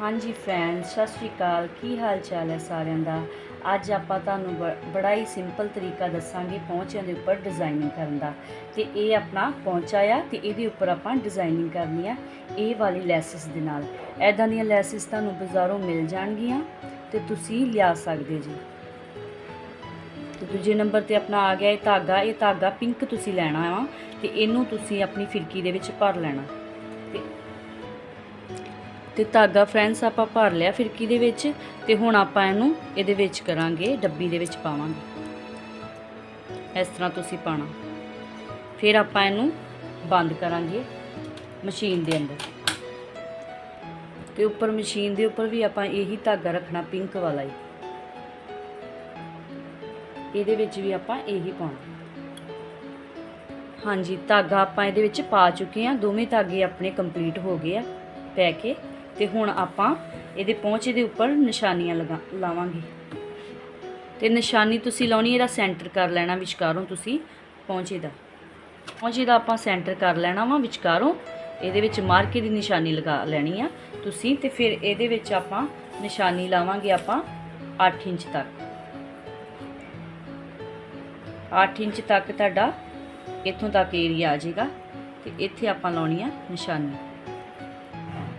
ਹਾਂਜੀ ਫਰੈਂਡਸ ਸਤਿ ਸ਼੍ਰੀ ਅਕਾਲ। ਕੀ ਹਾਲ ਚਾਲ ਹੈ ਸਾਰਿਆਂ ਦਾ? ਅੱਜ ਆਪਾਂ ਤੁਹਾਨੂੰ ਬ- ਬੜਾ ਹੀ ਸਿੰਪਲ ਤਰੀਕਾ ਦੱਸਾਂਗੇ ਪਹੁੰਚਿਆਂ ਦੇ ਉੱਪਰ ਡਿਜ਼ਾਈਨਿੰਗ ਕਰਨ ਦਾ। ਤੇ ਇਹ ਆਪਣਾ ਪਹੁੰਚਾ ਆ ਤੇ ਇਹਦੇ ਉੱਪਰ ਆਪਾਂ ਡਿਜ਼ਾਈਨਿੰਗ ਕਰਨੀ ਆ ਇਹ ਵਾਲੀ ਲੈਸਸ ਦੇ ਨਾਲ। ਐਦਾਂ ਦੀਆਂ ਲੈਸਸ ਤੁਹਾਨੂੰ ਬਾਜ਼ਾਰੋਂ ਮਿਲ ਜਾਣਗੀਆਂ ਤੇ ਤੁਸੀਂ ਲਿਆ ਸਕਦੇ ਜੀ। ਤੇ ਦੂਜੇ ਨੰਬਰ ਤੇ ਆਪਣਾ ਆ ਗਿਆ ਇਹ ਧਾਗਾ। ਇਹ ਧਾਗਾ ਪਿੰਕ ਤੁਸੀਂ ਲੈਣਾ ਆ ਤੇ ਇਹਨੂੰ ਤੁਸੀਂ ਆਪਣੀ ਫਿਰਕੀ ਦੇ ਵਿੱਚ ਭਰ ਲੈਣਾ। ਤੇ ਧਾਗਾ ਫਰੈਂਡਸ ਆਪਾਂ ਭਰ ਲਿਆ ਫਿਰਕੀ ਦੇ ਵਿੱਚ ਤੇ ਹੁਣ ਆਪਾਂ ਇਹਨੂੰ ਇਹਦੇ ਵਿੱਚ ਕਰਾਂਗੇ, ਡੱਬੀ ਦੇ ਵਿੱਚ ਪਾਵਾਂਗੇ। ਇਸ ਤਰ੍ਹਾਂ ਤੁਸੀਂ ਪਾਣਾ ਫਿਰ ਆਪਾਂ ਇਹਨੂੰ ਬੰਦ ਕਰਾਂਗੇ ਮਸ਼ੀਨ ਦੇ ਅੰਦਰ। ਤੇ ਉੱਪਰ ਮਸ਼ੀਨ ਦੇ ਉੱਪਰ ਵੀ ਆਪਾਂ ਇਹੀ ਧਾਗਾ ਰੱਖਣਾ, ਪਿੰਕ ਵਾਲਾ ਹੀ। ਇਹਦੇ ਵਿੱਚ ਵੀ ਆਪਾਂ ਇਹੀ ਪਾਉਣਾ। ਹਾਂਜੀ, ਧਾਗਾ ਆਪਾਂ ਇਹਦੇ ਵਿੱਚ ਪਾ ਚੁੱਕੇ ਹਾਂ। ਦੋਵੇਂ ਧਾਗੇ ਆਪਣੇ ਕੰਪਲੀਟ ਹੋ ਗਏ ਆ, ਪੈ ਕੇ ਤੇ ਹੁਣ ਆਪਾਂ ਇਹਦੇ ਪਹੁੰਚੇ ਦੇ ਉੱਪਰ ਨਿਸ਼ਾਨੀਆਂ ਲਗਾ ਲਾਵਾਂਗੇ। ਤੇ ਨਿਸ਼ਾਨੀ ਤੁਸੀਂ ਲਾਉਣੀ, ਇਹਦਾ ਸੈਂਟਰ ਕਰ ਲੈਣਾ ਵਿਚਕਾਰੋਂ ਤੁਸੀਂ ਪਹੁੰਚੇ ਦਾ। ਪਹੁੰਚੇ ਦਾ ਆਪਾਂ ਸੈਂਟਰ ਕਰ ਲੈਣਾ ਵਾ ਵਿਚਕਾਰੋਂ, ਇਹਦੇ ਵਿੱਚ ਮਾਰਕੇ ਦੀ ਨਿਸ਼ਾਨੀ ਲਗਾ ਲੈਣੀ ਆ ਤੁਸੀਂ ਤੇ ਫਿਰ ਇਹਦੇ ਵਿੱਚ ਆਪਾਂ ਨਿਸ਼ਾਨੀ ਲਾਵਾਂਗੇ ਆਪਾਂ 8 ਇੰਚ ਤੱਕ। 8 ਇੰਚ ਤੱਕ ਤੁਹਾਡਾ ਇੱਥੋਂ ਤੱਕ ਏਰੀਆ ਆ ਜਾਏਗਾ ਤੇ ਇੱਥੇ ਆਪਾਂ ਲਾਉਣੀ ਆ ਨਿਸ਼ਾਨੀ।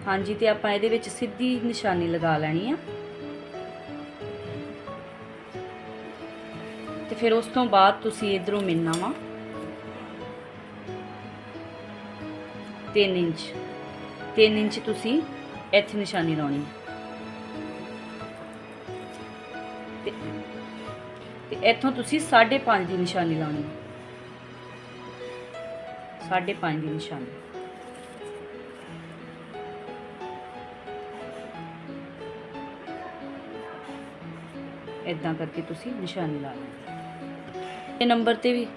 ਹਾਂਜੀ, ਤੇ ਆਪਾਂ ਇਹਦੇ ਵਿੱਚ ਸਿੱਧੀ ਨਿਸ਼ਾਨੀ ਲਗਾ ਲੈਣੀ ਆ। ਤੇ ਫਿਰ ਉਸ ਤੋਂ ਬਾਅਦ ਤੁਸੀਂ ਇਧਰੋਂ ਮਿਲਣਾ ਵਾ। 3 ਇੰਚ। 3 ਇੰਚ ਤੁਸੀਂ ਇੱਥੇ ਨਿਸ਼ਾਨੀ ਲਾਉਣੀ। ਹੈ ਤੇ ਤੇ ਇੱਥੋਂ ਤੁਸੀਂ 5.5 ਦੀ ਨਿਸ਼ਾਨੀ ਲਾਉਣੀ। ਹੈ 5.5 ਦੀ ਨਿਸ਼ਾਨੀ। ਇਦਾਂ ਕਰਕੇ ਤੁਸੀਂ ਨਿਸ਼ਾਨੀ ਲਾ ਲੈਣੀ। ਇਹ ਨੰਬਰ ਤੇ ਵੀ,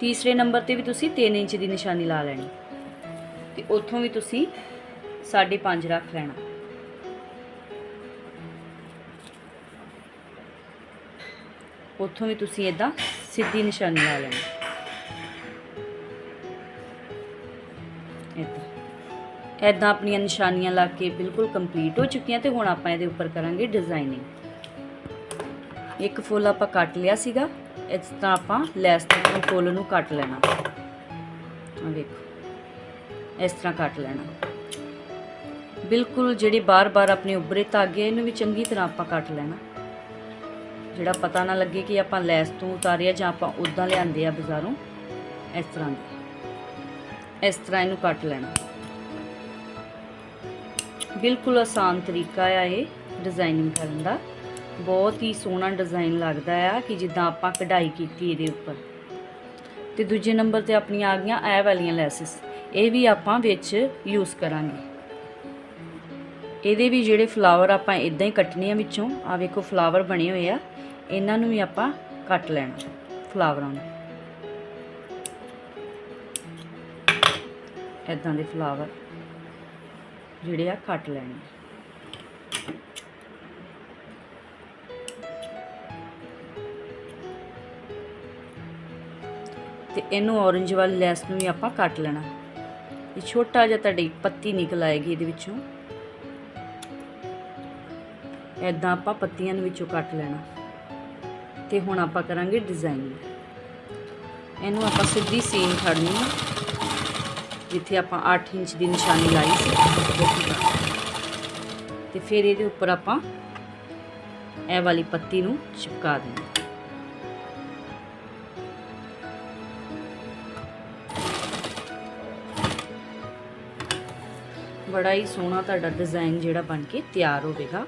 ਤੀਸਰੇ ਨੰਬਰ ਤੇ ਵੀ ਤੁਸੀਂ 3 ਇੰਚ ਦੀ ਨਿਸ਼ਾਨੀ ਲਾ ਲੈਣੀ। ਤੇ ਉੱਥੋਂ ਵੀ ਤੁਸੀਂ 5.5 ਰੱਖ ਲੈਣਾ। ਉੱਥੋਂ ਵੀ ਤੁਸੀਂ ਇਦਾਂ ਸਿੱਧੀ ਨਿਸ਼ਾਨੀ ਲਾ ਲੈਣੀ। ਇਦਾਂ ਇਦਾਂ ਆਪਣੀਆਂ ਨਿਸ਼ਾਨੀਆਂ ਲਾ ਕੇ ਬਿਲਕੁਲ ਕੰਪਲੀਟ ਹੋ ਚੁੱਕੀਆਂ ਤੇ ਹੁਣ ਆਪਾਂ ਇਹਦੇ ਉੱਪਰ ਕਰਾਂਗੇ ਡਿਜ਼ਾਈਨਿੰਗ ਇੱਕ ਫੁੱਲ ਆਪਾਂ ਕੱਟ ਲਿਆ ਸੀਗਾ, ਇਸ ਤਰ੍ਹਾਂ ਆਪਾਂ ਲੈਸ ਤੋਂ ਫੁੱਲ ਨੂੰ ਕੱਟ ਲੈਣਾ। ਆ ਵੇਖੋ ਇਸ ਤਰ੍ਹਾਂ ਕੱਟ ਲੈਣਾ। ਬਿਲਕੁਲ ਜਿਹੜੇ ਬਾਰ-ਬਾਰ ਆਪਣੇ ਉੱਭਰੇ ਧਾਗੇ ਇਹਨੂੰ ਵੀ ਚੰਗੀ ਤਰ੍ਹਾਂ ਆਪਾਂ ਕੱਟ ਲੈਣਾ। ਜਿਹੜਾ ਪਤਾ ਨਾ ਲੱਗੇ ਕਿ ਆਪਾਂ ਲੈਸ ਤੋਂ ਉਤਾਰਿਆ ਜਾਂ ਆਪਾਂ ਉਦਾਂ ਲਿਆਂਦੇ ਆ ਬਾਜ਼ਾਰੋਂ, ਇਸ ਤਰ੍ਹਾਂ ਦੇ। ਇਸ ਤਰ੍ਹਾਂ ਇਹਨੂੰ ਕੱਟ ਲੈਣਾ। ਬਿਲਕੁਲ ਆਸਾਨ ਤਰੀਕਾ ਆ ਇਹ ਡਿਜ਼ਾਈਨਿੰਗ ਕਰਨ ਦਾ। ਬਹੁਤ ਹੀ ਸੋਹਣਾ ਡਿਜ਼ਾਈਨ ਲੱਗਦਾ ਆ ਕਿ ਜਿੱਦਾਂ ਆਪਾਂ ਕਢਾਈ ਕੀਤੀ ਇਹਦੇ ਉੱਪਰ। ਤੇ ਦੂਜੇ ਨੰਬਰ ਤੇ ਆਪਣੀਆਂ ਆ ਗਈਆਂ ਇਹ ਵਾਲੀਆਂ ਲੈਸਸ। ਇਹ ਵੀ ਆਪਾਂ ਵਿੱਚ ਯੂਜ਼ ਕਰਾਂਗੇ। ਇਹਦੇ ਵੀ ਜਿਹੜੇ ਫਲਾਵਰ ਆਪਾਂ ਇਦਾਂ ਹੀ ਕੱਟਣੇ ਆ ਵਿੱਚੋਂ ਆ ਵੇਖੋ ਫਲਾਵਰ ਬਣੇ ਹੋਏ ਆ। ਇਹਨਾਂ ਨੂੰ ਵੀ ਆਪਾਂ ਕੱਟ ਲੈਣਾ ਫਲਾਵਰਾਂ ਨੂੰ। ਇਦਾਂ ਦੇ ਫਲਾਵਰ ਜਿਹੜੇ ਆ ਕੱਟ ਲੈਣੇ। ਤੇ ਇਹਨੂੰ ਔਰੰਜ ਵਾਲੀ ਲੈਸ ਨੂੰ ਵੀ ਆਪਾਂ ਕੱਟ ਲੈਣਾ। ਇਹ ਛੋਟਾ ਜਿਹਾ ਤੁਹਾਡੀ ਪੱਤੀ ਨਿਕਲ ਆਏਗੀ ਇਹਦੇ ਵਿੱਚੋਂ। ਐਦਾਂ ਆਪਾਂ ਪੱਤੀਆਂ ਨੂੰ ਵਿੱਚੋਂ ਕੱਟ ਲੈਣਾ। ਤੇ ਹੁਣ ਆਪਾਂ ਕਰਾਂਗੇ ਡਿਜ਼ਾਈਨਿੰਗ ਇਹਨੂੰ ਆਪਾਂ ਸਿੱਧੀ ਸੀਨ ਖੜਨੀ ਹੈ ਜਿੱਥੇ ਆਪਾਂ 8 ਇੰਚ ਦੀ ਨਿਸ਼ਾਨੀ ਲਾਈ ਸੀ। ਤੇ ਫਿਰ ਇਹਦੇ ਉੱਪਰ ਆਪਾਂ ਇਹ ਵਾਲੀ ਪੱਤੀ ਨੂੰ ਚਿਪਕਾ ਦੇਣਾ। ਬੜਾ ਹੀ ਸੋਹਣਾ ਤੁਹਾਡਾ ਡਿਜ਼ਾਈਨ ਜਿਹੜਾ ਬਣ ਕੇ ਤਿਆਰ ਹੋਵੇਗਾ।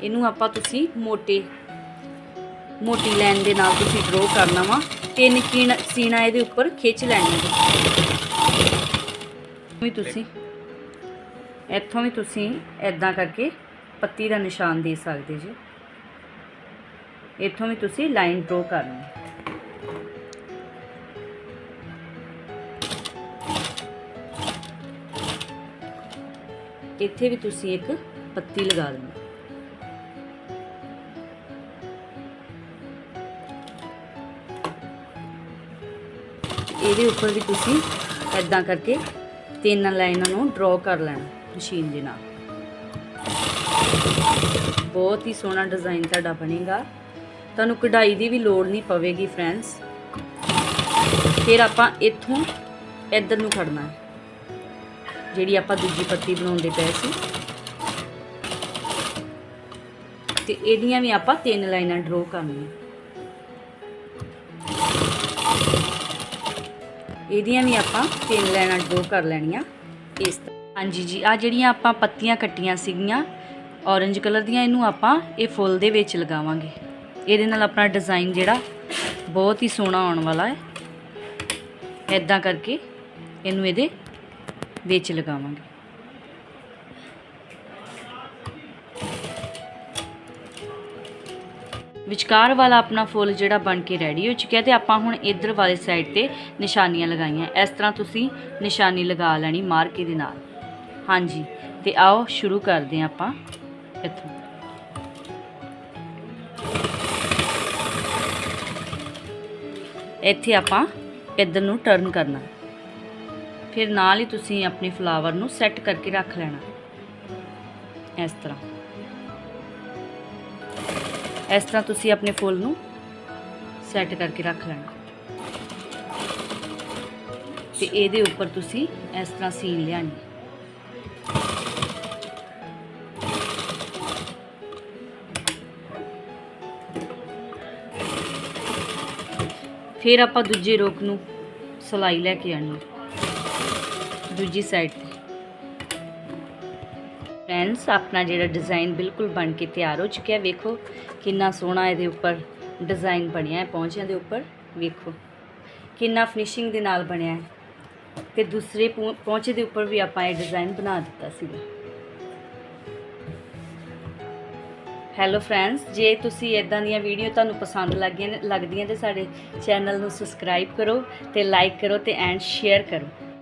ਇਹਨੂੰ ਆਪਾਂ ਤੁਸੀਂ ਮੋਟੇ, ਮੋਟੀ ਲਾਈਨ ਦੇ ਨਾਲ ਤੁਸੀਂ ਡਰੋ ਕਰਨਾ ਵਾ। ਤਿੰਨ ਕੀਣ ਸੀਣਾ ਇਹਦੇ ਉੱਪਰ ਖਿੱਚ ਲੈਣੀ ਹੈ ਵੀ ਤੁਸੀਂ, ਇੱਥੋਂ ਵੀ ਤੁਸੀਂ ਐਦਾਂ ਕਰਕੇ ਪੱਤੀ ਦਾ ਨਿਸ਼ਾਨ ਦੇ ਸਕਦੇ ਜੀ। ਇੱਥੋਂ ਵੀ ਤੁਸੀਂ ਲਾਈਨ ਡਰੋ ਕਰਨੀ ਹੈ ਇੱਥੇ ਵੀ ਤੁਸੀਂ ਇੱਕ ਪੱਤੀ ਲਗਾ ਦੇਣੀ ਇਹਦੇ ਉੱਪਰ ਵੀ ਤੁਸੀਂ ਐਦਾਂ ਕਰਕੇ ਤਿੰਨ ਲਾਈਨਾਂ ਨੂੰ ਡਰਾ ਕਰ ਲੈਣਾ ਮਸ਼ੀਨ ਦੇ ਨਾਲ। ਬਹੁਤ ਹੀ ਸੋਹਣਾ ਡਿਜ਼ਾਈਨ ਤੁਹਾਡਾ ਬਣੇਗਾ। ਤੁਹਾਨੂੰ ਕਢਾਈ ਦੀ ਵੀ ਲੋੜ ਨਹੀਂ ਪਵੇਗੀ ਫਰੈਂਡਸ ਫਿਰ ਆਪਾਂ ਇੱਥੋਂ ਇੱਧਰ ਨੂੰ ਖੜਨਾ ਹੈ, ਜਿਹੜੀ ਆਪਾਂ ਦੂਜੀ ਪੱਤੀ ਬਣਾਉਂਦੇ ਪਏ ਸੀ। ਤੇ ਇਹਦੀਆਂ ਵੀ ਆਪਾਂ ਤਿੰਨ ਲਾਈਨਾਂ ਡਰਾ ਕਰਨੀਆਂ। ਇਹਦੀਆਂ ਵੀ ਆਪਾਂ ਤਿੰਨ ਲਾਈਨਾਂ ਡਰਾ ਕਰ ਲੈਣੀਆਂ। ਇਸ ਤਰ੍ਹਾਂ ਹਾਂਜੀ ਜੀ ਆ ਜਿਹੜੀਆਂ ਆਪਾਂ ਪੱਤੀਆਂ ਕੱਟੀਆਂ ਸੀਗੀਆਂ ਔਰੇਂਜ ਕਲਰ ਦੀਆਂ, ਇਹਨੂੰ ਆਪਾਂ ਇਹ ਫੁੱਲ ਦੇ ਵਿੱਚ ਲਗਾਵਾਂਗੇ। ਇਹਦੇ ਨਾਲ ਆਪਣਾ ਡਿਜ਼ਾਈਨ ਜਿਹੜਾ ਬਹੁਤ ਹੀ ਸੋਹਣਾ ਆਉਣ ਵਾਲਾ ਹੈ। ਐਦਾਂ ਕਰਕੇ ਇਹਨੂੰ ਇਹਦੇ ਵਿੱਚ ਲਗਾਵਾਂਗੇ। ਵਿਚਕਾਰ ਵਾਲਾ ਆਪਣਾ ਫੁੱਲ ਜਿਹੜਾ ਬਣ ਕੇ ਰੈਡੀ ਹੋ ਚੁੱਕਿਆ ਤੇ ਆਪਾਂ ਹੁਣ ਇਧਰ ਵਾਲੇ ਸਾਈਡ ਤੇ ਨਿਸ਼ਾਨੀਆਂ ਲਗਾਈਆਂ। ਇਸ ਤਰ੍ਹਾਂ ਤੁਸੀਂ ਨਿਸ਼ਾਨੀ ਲਗਾ ਲੈਣੀ ਮਾਰਕੇ ਦੇ ਨਾਲ। ਹਾਂਜੀ, ਤੇ ਆਓ ਸ਼ੁਰੂ ਕਰਦੇ ਹਾਂ ਆਪਾਂ ਇੱਥੋਂ। ਇੱਥੇ ਆਪਾਂ ਇਧਰ ਨੂੰ ਟਰਨ ਕਰਨਾ। ਫਿਰ ਨਾਲ ਹੀ ਤੁਸੀਂ ਆਪਣੇ ਫਲਾਵਰ ਨੂੰ ਸੈੱਟ ਕਰਕੇ ਰੱਖ ਲੈਣਾ। ਇਸ ਤਰ੍ਹਾਂ। ਇਸ ਤਰ੍ਹਾਂ ਤੁਸੀਂ ਆਪਣੇ ਫੁੱਲ ਨੂੰ ਸੈੱਟ ਕਰਕੇ ਰੱਖ ਲੈਣਾ। ਤੇ ਇਹਦੇ ਉੱਪਰ ਤੁਸੀਂ ਇਸ ਤਰ੍ਹਾਂ ਸੀਨ ਲਿਆਣੀ ਫਿਰ ਆਪਾਂ ਦੂਜੇ ਰੋਕ ਨੂੰ ਸਲਾਈ ਲੈ ਕੇ ਆਣੀ ਦੂਜੀ ਸਾਈਡ ਤੇ। ਫਰੈਂਡਸ ਆਪਣਾ ਜਿਹੜਾ ਡਿਜ਼ਾਈਨ ਬਿਲਕੁਲ ਬਣ ਕੇ ਤਿਆਰ ਹੋ ਚੁੱਕਿਆ, ਵੇਖੋ ਕਿੰਨਾ ਸੋਹਣਾ ਇਹਦੇ ਉੱਪਰ ਡਿਜ਼ਾਈਨ ਬਣਿਆ ਹੈ, ਪੌਂਚਿਆਂ ਦੇ ਉੱਪਰ। ਵੇਖੋ, ਕਿੰਨਾ ਫਿਨਿਸ਼ਿੰਗ ਦੇ ਨਾਲ ਬਣਿਆ ਹੈ। ਤੇ ਦੂਸਰੇ ਪੌਂ- ਪੌਂਚੇ ਦੇ ਉੱਪਰ ਵੀ ਆਪਾਂ ਇਹ ਡਿਜ਼ਾਈਨ ਬਣਾ ਦਿੱਤਾ ਸੀਗਾ। ਹੈਲੋ ਫਰੈਂਡਸ ਜੇ ਤੁਸੀਂ ਇਦਾਂ ਦੀਆਂ ਵੀਡੀਓ ਤੁਹਾਨੂੰ ਪਸੰਦ ਲੱਗੀਆਂ ਨੇ- ਲੱਗਦੀਆਂ ਤੇ ਸਾਡੇ ਚੈਨਲ ਨੂੰ ਸਬਸਕ੍ਰਾਈਬ ਕਰੋ ਤੇ ਲਾਈਕ ਕਰੋ ਤੇ ਐਂਡ ਸ਼ੇਅਰ ਕਰੋ।